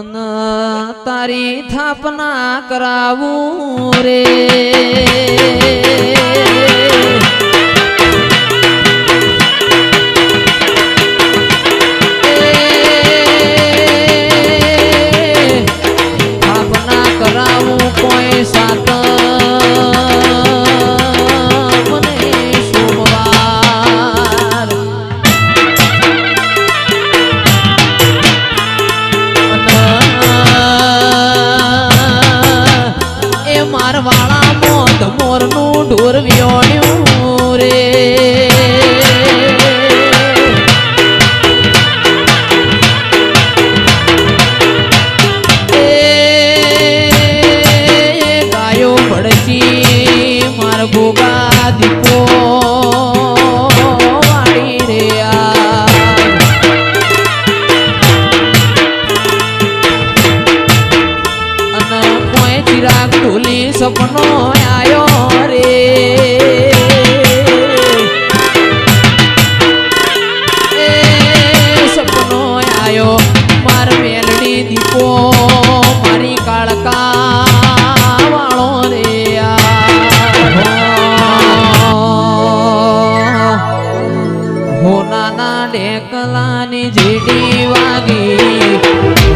અન તારી થાપના કરાવું રે. તાર વાળા મોધ મોરનું ઢોર વ્યોણ્યું હોનાના ઢેકલાની જીડી વાગી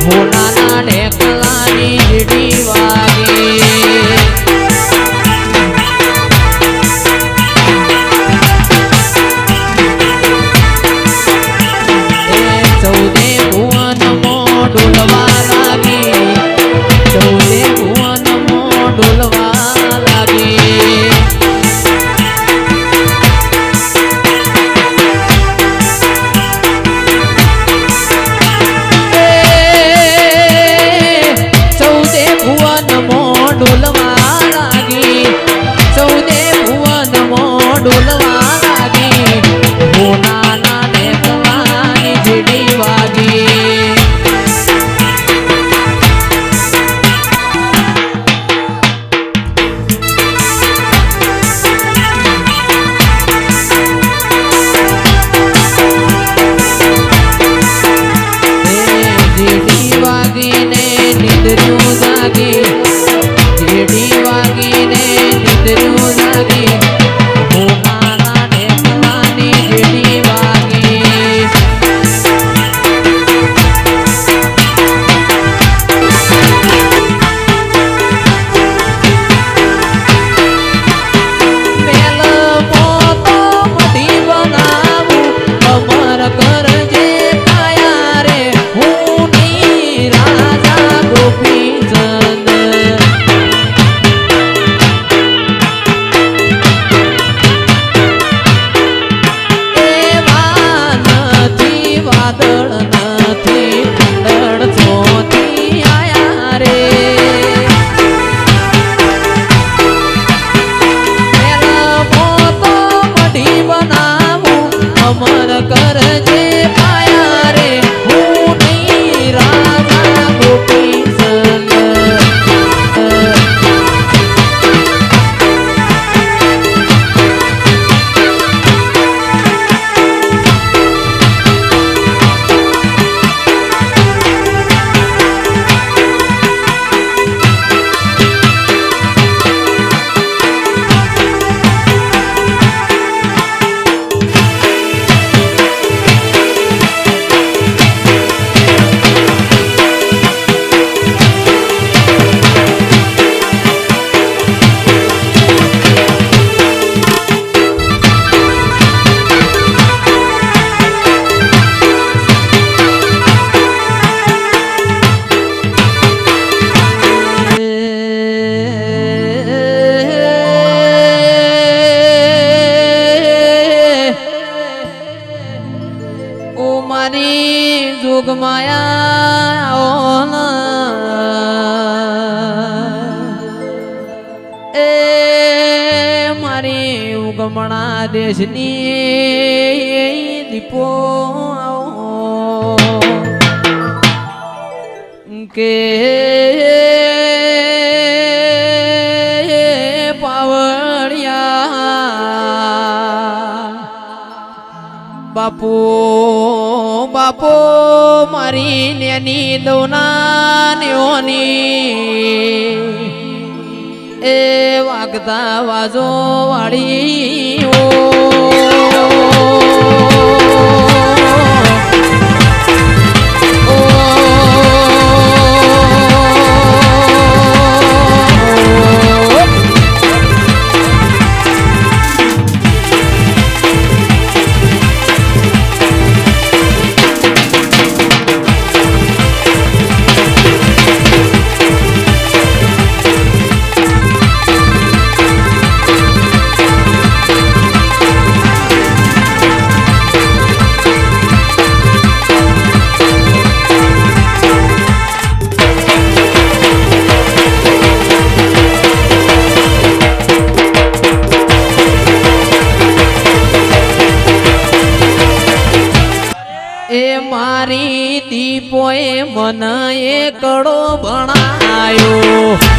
હોનાના ઢેકલાની જીડી વાગી. દેશની દીપો કે પાવડિયા બાપુ બાપો મારી નેની દોના નિઓની એ વાગતા વાજો વાળી ઓ એકડો ભણાયો.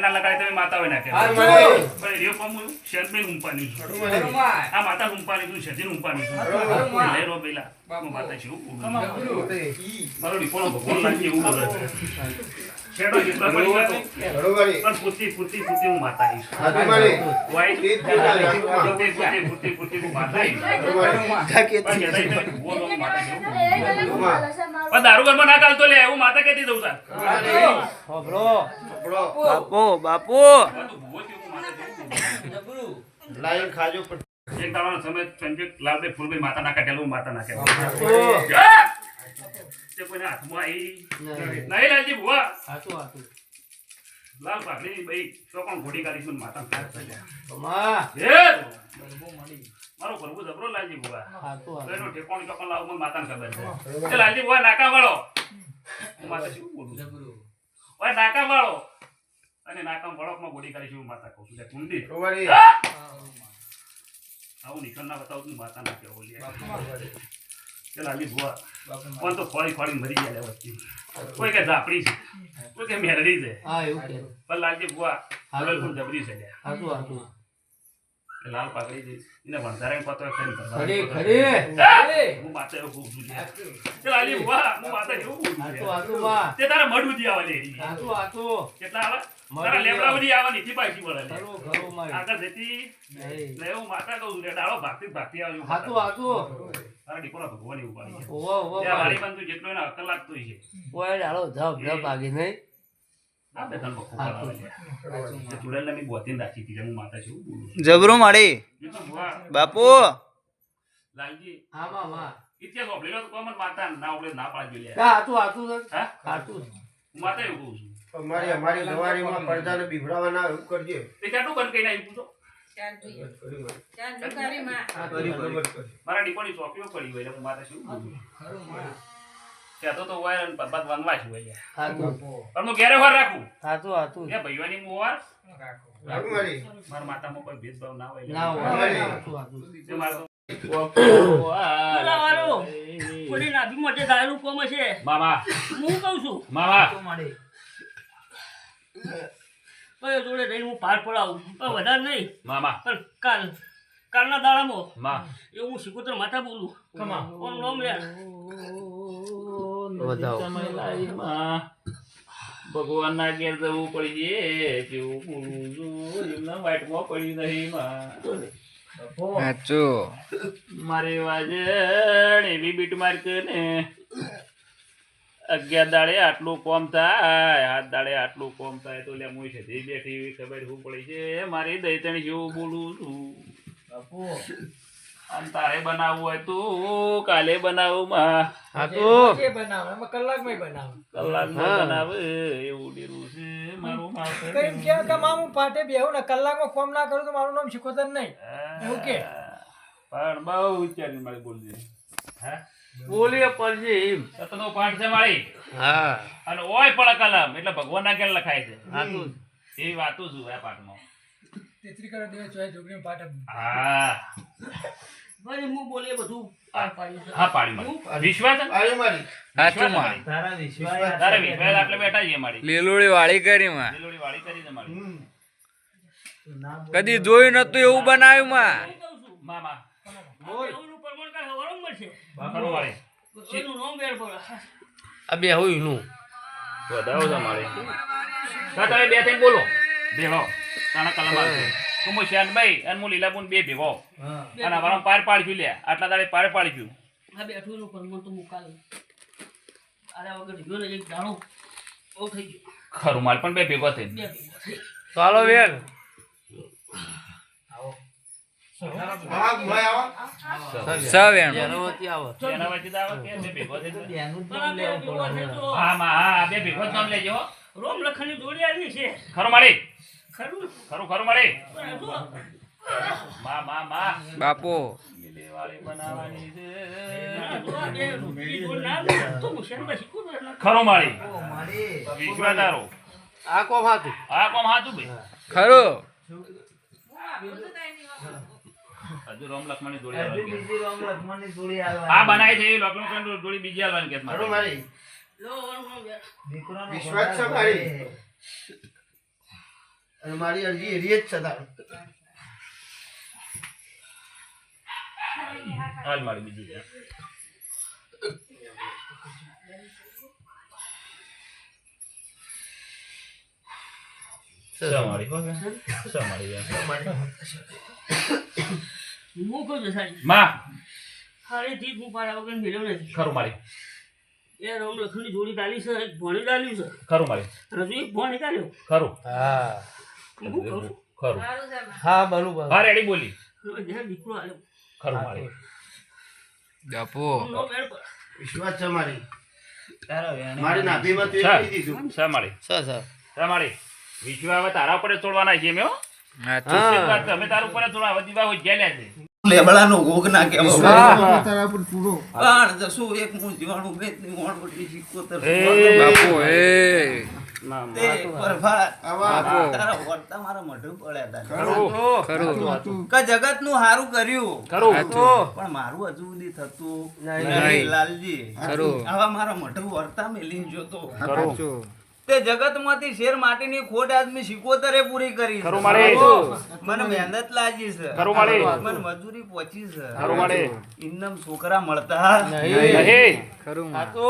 લાઈન ના લગાડે તમે માતા હોય નાખે. પણ એ કોમ શેરબેન ઊંપાની છું. આ માતા હુંપાની છું શેરજીન ઊંપાની છું. રો પેલા. માતા છું મારો દીકરો ભગવાન લાગે એવું બોલે છેડો જેટલા પડી ગયો પણ પૂરતી પૂરતી પૂરતી હું માતા પૂરતા પૂરતી પૂરતી હું માતા પણ દારૂ ના ચાલતો લે હું માતા કહેતી દઉં તાર. આપણો બાપુ. બાપુ. બધું ભૂવો થયું, હું માતા છું લાઈન ખાજો. એક દાડાનો સમય સંજય લાલભાઈ ફૂલભાઈ માતા ના કાઢેલું માતા ના કહેવાય. તે કોઈને હાથમાં આવી નહીં લાલજી ભુવા લાલ પાઘડી ભાઈ તો પણ ઘોડી કાઢી છું માતા મારો પ્રભુ જબરો લાલજી ભુવા એનો ઠેકોણ ચોકણ લાવું મને માતાને ખબર છે લાલજી ભુવા નાકા વાળો હું માતા શું બોલું ઓય નાકા વાળો અને નાકા વળકમાં ઘોડી કાઢી છું માતા કહું છું કુંડી. આવું નિકલ ના બતાવું તું માતા ના કેવો લે તે લાલજી ભુવા કોણ તો ખોળી ખોળી મરી ગયા લે વચ્ચે. કોઈ કે ઝાપડી છે. કોઈ કે મેરડી છે. પણ લાલજી ભુવા હવે પણ જબરી છે લ્યા. એ લાલ પાઘડી છે એને વણઝારે પતો ખરી. હું માતા એવું છું. તે ભુવા હું માતા એવું કહું છું તે તારા મઢ સુધી આવે લે કેટલા આવે? તારા લેબડા સુધી આવે નીચે પાછી વળે લે. આગળ જતી લે હું માતા કહું છું ડાળો ભાગતી ભાગતી આવે હાતું માતા. તારા દીકરો ભગવાન એવું પાડી છે. ત્યાં વાળી બંધુ જેટલો એને અકલ લાગતો છે. આ ડાળો ત્રણ બખો આગી નહીં તે મેં હતી, હું. જબરું તો બાપુ. લાલજી. ઇતિહાસ વાપરેલો કોમન માતા ના ઓળે ના પાડજો લે હા હું? માતા એવું કહું છું. અમારી અમારી ગવારીમાં પડદાને બીવડાવવાના એવું કરજે. તે કેટલું કન કઈ નાખ્યું તો કરી મારા ડીપોની ચોકીઓ પડી હોય હું માતા શું ત્યાં તો તો વાયર ને બરબાદ વનવા. પણ હું ઘેરે વાર રાખું. એ ભાઈઓની હું વાર હારું મારા માતામાં કોઈ ભેદભાવ ના હોય મારે કોની નાભી ગાળેલું કોમ હશે? મામા. હું કહું છું. મામા. કયો જોડે રહીને હું પાર પડાવું પણ વધારે નહીં. મામા. પણ કાલ કાલના દાડામાં. મા. એ હું શિકોતર માતા બોલું. ઓમ નોમ લે. ભગવાન ના ઘેર જવું પડી જાય કેવું બોલું છું. એમના વાઈટમાં પડ્યું નહીં માં. સાચું. મારે એવી બીટ માર કે ને. અગિયાર દાડે આટલું કોમ થાય હાથ દાડે આટલું કોમ થાય તો લે મુઈ છે બેઠી ખબર શું પડી છે? મારી દૈતણ જેવું બોલું છું. આમ તારે બનાવવું હોય તું કાલે બનાવું માં. કલાકમાં બનાવ. એવું ડેરું છે મારું માવતર. કઈ કે કે મામું પાટે બેહું ને કલાકમાં ફોન ના કરું તો મારું નામ શીખોતર નહીં. એવું કે? પણ બહુ વિચારી મારી બોલજે હા? બોલીએ પડશે એમ. સતનો પાઠ છે મારી. હા. અને ઓય પણ કલમ એટલે ભગવાન ના ઘેર લખાય છે. સાચું એ વાતો છું આ પાઠમાં. તેત્રી કરો દેવા ચોય છોકરીનું પાઠ હા. ભાઈ હું બોલીએ બધું પાર પાડ્યું છે. હા પાડી મારી. વિશ્વાસ છે? પાડી મારી. વિશ્વાસ છે. મારી? તારે વિશ્વાસ આટલે બેઠા છીએ મારી. લીલુડી વાળી કરી માં. લીલોડી વાળી કરી છે મારી. કદી જોયું નતું એવું બનાવ્યું માં? હું કહું છું. મામા. એનું પ્રમાણ કાંઈ હવારમાં મળશે. ખરું વાળી. એનું નામ વેર પડે. આ બે હોયનું વધાવો છે મારી. હા બે થઈને બોલો. બેહો કલમ આવશે. તું હું શ્યાનભાઈ અને હું લીલાબુન બે ભેગો. અને અમારા પાર પાડ્યું લે આટલા દાડે પાર પાડ્યું આ બેઠું એનું પ્રમાણ તો મુકાલ. આના વગર ગયો ને એક દાણો બહુ થઈ ગયો. ખરું માલ પણ બે ભેગો થઈ. ચાલો વેર હા આવો. રોમ લખણની પણ હા જોડી આવી છે. ખરો મારી. ખરું? ખરું ખરું જો, માં માં માં. બાપુ. ના ખરું મારી. વિશ્વાસ તારો. આ કોમ હતું આ કોમ હાચું બે ખરું. હજુ રોમ લક્ષ્મણની જોડી આ બનાવી છે એ લક્ષ્મણ જોડી બીજી આવવાની કે મારી. વિશ્વાસ છે મારી. અને મારી અરજી એરી જ છે તારે. હાલ મારી બીજી ખરું મારી. એ રમ લખણી જોડી ડાલી છે એક ભોણી ડાલ્યું છે. ખરું મારી. અને હજુ એક ભોણી ડાલ્યો ખરું. હા. ખરું હા બરોબર. હા રેડી બોલી. હવે જ્યારે દીકરો આવ્યો ખરું મારી. બાપુ. હું નો વેર પડે. વિશ્વાસ છે મારી. મારી નાભીમાં તું કહી દીધું. શા મારી. સર સર શા મારી. વિશ્વ હવે તારા ઉપર છોડવાના મેં છે, અમે તારા ઉપર છોડવા દીવા હોય ગયેલા લેબડાનો ભોગ ના કહેવાય તારા પર પૂરો પણ જશું એક હું જીવાણું સિક્કોતર બાપુ એ. તે નું આવા. તારા વર્તા મારા મોઢું પડ્યા હતા ખરું. ખરું કે જગતનું હારું કર્યું. પણ મારું હજુ સુધી થતું. લાલજી. આવા મારા મોઢું વર્તા મેલી જોતો. તે જગત જગતમાંથી શેર માટીની ખોટ આદમી સિકોતરે પૂરી કરી મને મહેનત લાગી છે. મને મજૂરી પહોંચી છે. ઇન્નમ છોકરા મળતા. નહીં. ખરું તો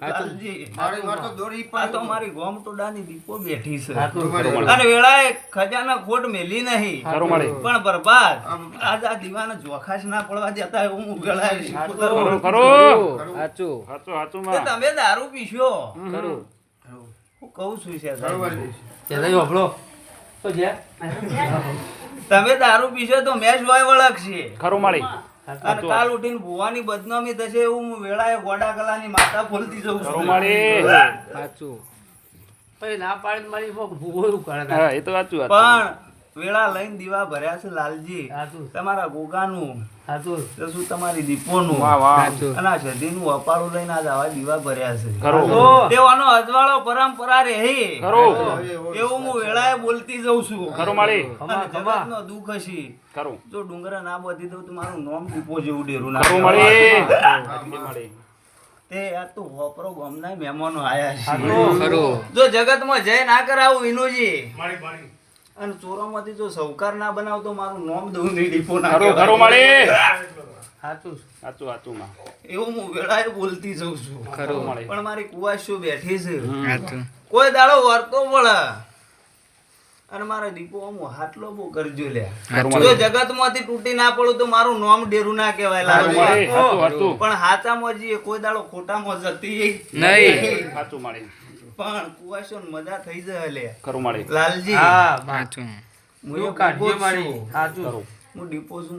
મારી માર તો દોરી આ તો મારી ગોમ ટોડાની દીપો બેઠી છે. અને વેળાએ ખજાના ખોટ મેલી નહીં. પણ બરબાદ. આજ આ દીવાને જોખાશ ના પડવા દેતા હું છું. માં. તમે દારૂ પીશો. હું કહું છું છે. તમે દારૂ પીશો તો મેચ હોય વળગશે. ખરું મારી અને કાલ ઉઠીને ભુવાની બદનામી થશે એવું હું વેળાએ ગોડા કલાની માતા ખોલતી જઉં છું. સાચું. પછી ના પાડીને મારી કરે એ તો સાચું પણ વેળા લઈને દીવા ભર્યા છે લાલજી. તમારા ગોગાનું શું તમારી દીપોનું? વાહ વાહ. હાચું. અને આ સદીનું અપાળું લઈને આજ આવા દીવા ભર્યા છે. ખરું. તેવાનો અજવાળો પરંપરા રહી. એવું હું વેળાએ બોલતી જઉં છું. ખરું મારી અને જગતનો દુઃખ હશે. જો ડુંગરા ના બધી દઉં તો મારું નામ દીપો જેવું ડેરું ના. મારી મારી તે આ તો હોપરો ગામના મહેમાનો આયા છે. જો જગતમાં જય ના કરાવું વિનુજી. અને ચોરામાંથી જો સૌકાર ના બનાવ તો મારું નોમ દઉં નહીં ડીપો ના ખરો ખરો મળે. સાચું સાચું સાચું માં. એવું હું વેળાએ બોલતી જઉં છું. ખરો મળે. પણ મારી કુવાશ બેઠી છે. કોઈ દાડો વર્તો મળે અને મારા દીપો આમ હાટલો બહુ કરજો લ્યા. જો જગતમાંથી તૂટી ના પડું તો મારું નોમ ડેરું ના કહેવાય લાલ પણ હાચા જઈએ કોઈ દાડો ખોટા મોજ હતી નહીં. સાચું મળે. પણ કુવાશો મજા થઈ જાય લે. કરું લાલજી. હા હું કાઢી મારી. સાચું. હું ડિપોઝ